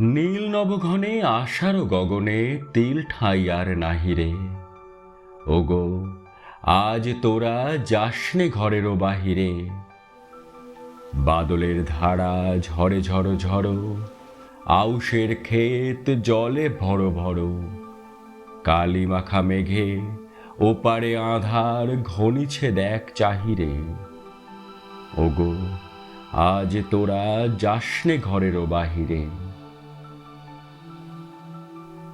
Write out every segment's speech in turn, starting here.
নীল নবঘনে আশার গগনে তিল ঠাই আর নাহিরে ওগো, আজ তোরা যাসনে ঘরেরও বাহিরে। বাদলের ধারা ঝরে ঝড়ো ঝড়ো আউশের ক্ষেত জলে ভরো ভরো। কালি মাখা মেঘে ওপারে আধার ঘনিছে দেখ চাহিরে। ওগো, আজ তোরা যাসনে ঘরেরও বাহিরে।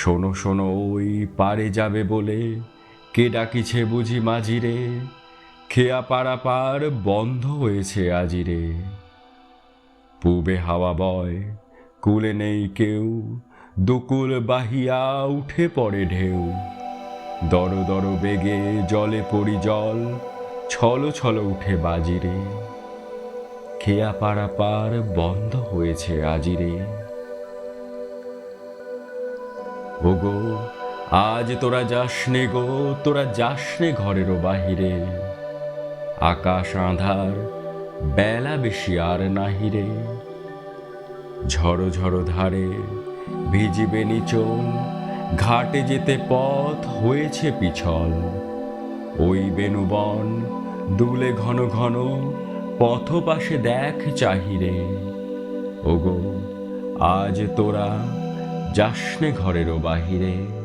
শোনো শোনো, ওই পারে যাবে বলে। কে ডাকিছে বুঝি মাঝিরে? খেয়া পাড়া পার বন্ধ হয়েছে আজিরে? পূবে হাওয়া বয়, কুলে নেই কেউ। দুকুল বাহিয়া উঠে পড়ে ঢেউ। দর দর বেগে জলে পড়ি জল, ছল ছল উঠে বাজিরে। খেয়া পাড়া পার বন্ধ হয়েছে আজিরে? ওগো আজ তোরা যাসনে গো, তোরা যাসনে ঘরেরও বাহিরে। আকাশ আঁধার, বেলা বেশি আর নাহিরে। ঝড়ো ঝড়ো ধারে ভিজিবে নিচল ঘাটে যেতে পথ হয়েছে পিছল। ওই বেনুবন দুলে ঘন ঘন পথ পাশে দেখ চাহিরে। ওগো, আজ তোরা যাসনে ঘরেরও বাহিরে।